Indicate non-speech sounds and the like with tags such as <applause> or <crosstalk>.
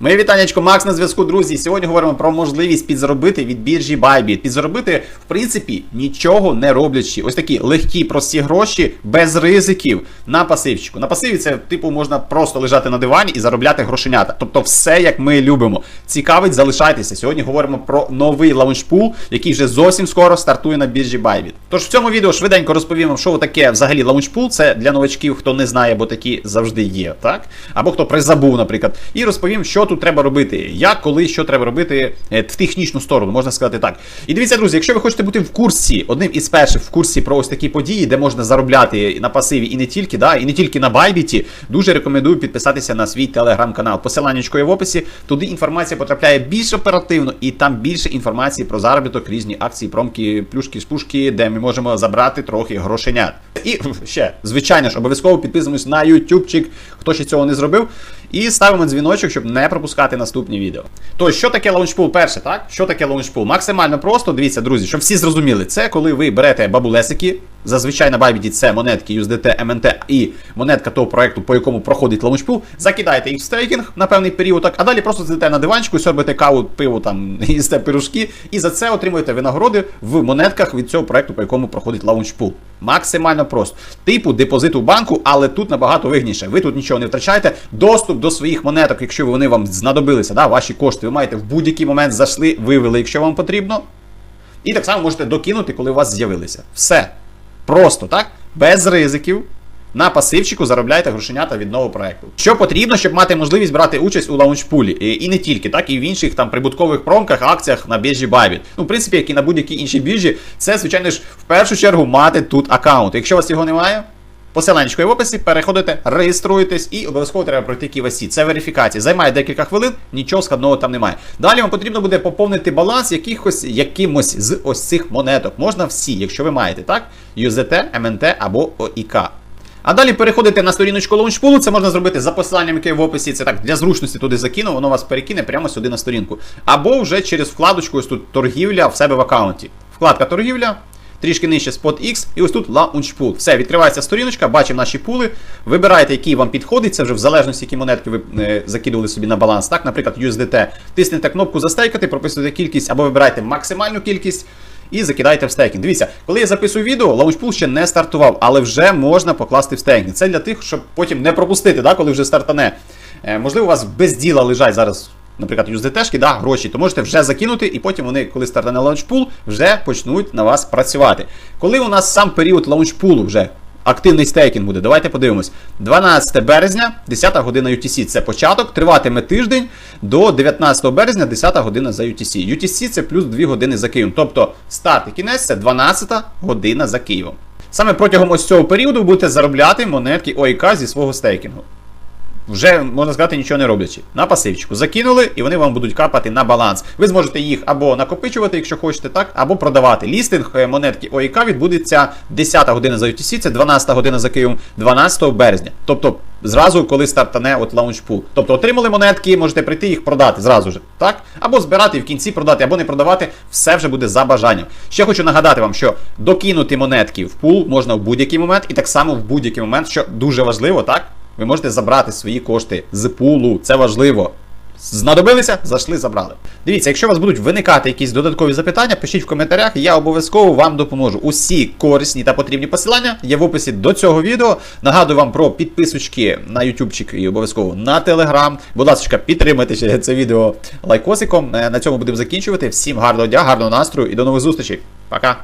Моє вітаннячко, Макс на зв'язку, друзі. Сьогодні говоримо про можливість підзаробити від біржі Bybit. Підзаробити, в принципі, нічого не роблячи. Ось такі легкі, прості гроші без ризиків на пасивчику. На пасиві це, типу, можна просто лежати на дивані і заробляти грошенята. Тобто, все як ми любимо. Цікавить, залишайтеся. Сьогодні говоримо про новий лаунчпул, який вже зовсім скоро стартує на біржі Bybit. Тож в цьому відео швиденько розповім вам, що таке взагалі лаунчпул. Це для новачків, хто не знає, бо такі завжди є, так? Або хто призабув, наприклад. І розповім, що тут треба робити, як, коли, що треба робити е, в технічну сторону, можна сказати так. І дивіться, друзі, якщо ви хочете бути в курсі, одним із перших в курсі про ось такі події, де можна заробляти на пасиві і не тільки, да, і не тільки на Байбіті, дуже рекомендую підписатися на свій телеграм-канал. Посиланнячко є в описі. Туди інформація потрапляє більш оперативно, і там більше інформації про заробіток, різні акції, промки, плюшки, шпушки, де ми можемо забрати трохи грошенят. І ще, звичайно ж, обов'язково підписуємось на ютубчик, хто ще цього не зробив. І ставимо дзвіночок, щоб не пропускати наступні відео. То що таке лаунчпул перше, так? Що таке лаунчпул? Максимально просто, дивіться, друзі, щоб всі зрозуміли, це коли ви берете бабулесики, зазвичай на Bybit це монетки USDT, MNT і монетка того проекту, по якому проходить лаунчпул, закидаєте їх в стейкінг на певний період, так, а далі просто сидите на диванчику, сьорбите каву, пиво там, <laughs> їсте пирожки, і за це отримуєте винагороди в монетках від цього проекту, по якому проходить лаунчпул. Максимально просто. Типу депозиту банку, але тут набагато вигніше. Ви тут нічого не втрачаєте. Доступ до своїх монеток, якщо вони вам знадобилися, да, ваші кошти, ви маєте в будь-який момент зайшли, вивели, якщо вам потрібно. І так само можете докинути, коли у вас з'явилися. Все. Просто, так? Без ризиків. На пасивчику заробляйте грошенята від нового проекту. Що потрібно, щоб мати можливість брати участь у лаунчпулі. І, не тільки, так і в інших там прибуткових промках, акціях на біржі Bybit. Ну, в принципі, як і на будь-якій іншій біржі, це, звичайно ж, в першу чергу мати тут аккаунт. Якщо у вас його немає, посиланнячко є в описі, переходите, реєструєтесь і обов'язково треба пройти KYC. Це верифікація. Займає декілька хвилин, нічого складного там немає. Далі вам потрібно буде поповнити баланс якихось якимось з ось цих монеток. Можна всі, якщо ви маєте, так? USDT, MNT або OIK. А далі переходите на сторіночку лаунчпулу, це можна зробити за посиланням, яке в описі. Це так для зручності туди закину, воно вас перекине прямо сюди на сторінку. Або вже через вкладочку, ось тут торгівля в себе в аккаунті. Вкладка торгівля. Трішки нижче Spot X, і ось тут Launchpool. Все, відкривається сторіночка, бачимо наші пули. Вибираєте, який вам підходить. Це вже в залежності, які монетки ви е, закидували собі на баланс. Так, наприклад, USDT. Тиснете кнопку застейкати, прописуєте кількість або вибираєте максимальну кількість. І закидаєте в стейкінг. Дивіться, коли я записую відео, лаунчпул ще не стартував, але вже можна покласти в стейкінг. Це для тих, щоб потім не пропустити, да, коли вже стартане. Е, можливо, у вас без діла лежать зараз, наприклад, USDT-шки, да, гроші, то можете вже закинути, і потім вони, коли стартане лаунчпул, вже почнуть на вас працювати. Коли у нас сам період лаунчпулу вже активний стейкінг буде. Давайте подивимось. 12 березня, 10 година UTC. Це початок. Триватиме тиждень до 19 березня, 10 година за UTC. UTC це плюс 2 години за Києвом. Тобто старт і кінець це 12 година за Києвом. Саме протягом ось цього періоду ви будете заробляти монетки ОІК зі свого стейкінгу. Вже, можна сказати, нічого не роблячи. На пасивчику. Закинули, і вони вам будуть капати на баланс. Ви зможете їх або накопичувати, якщо хочете, так, або продавати. Лістинг е, монетки ОІК відбудеться 10 година за UTC, це 12 година за Києвом, 12 березня. Тобто, зразу, коли стартане от лаунчпул. Тобто отримали монетки, можете прийти їх продати зразу ж. Так? Або збирати в кінці продати, або не продавати, все вже буде за бажанням. Ще хочу нагадати вам, що докинути монетки в пул можна в будь-який момент, і так само в будь-який момент, що дуже важливо, так? Ви можете забрати свої кошти з пулу. Це важливо. Знадобилися, зайшли, забрали. Дивіться, якщо у вас будуть виникати якісь додаткові запитання, пишіть в коментарях, я обов'язково вам допоможу. Усі корисні та потрібні посилання є в описі до цього відео. Нагадую вам про підписочки на ютубчик і обов'язково на телеграм. Будь ласка, підтримайте це відео лайкосиком. Е, На цьому будемо закінчувати. Всім гарного дня, гарного настрою і до нових зустрічей. Пока!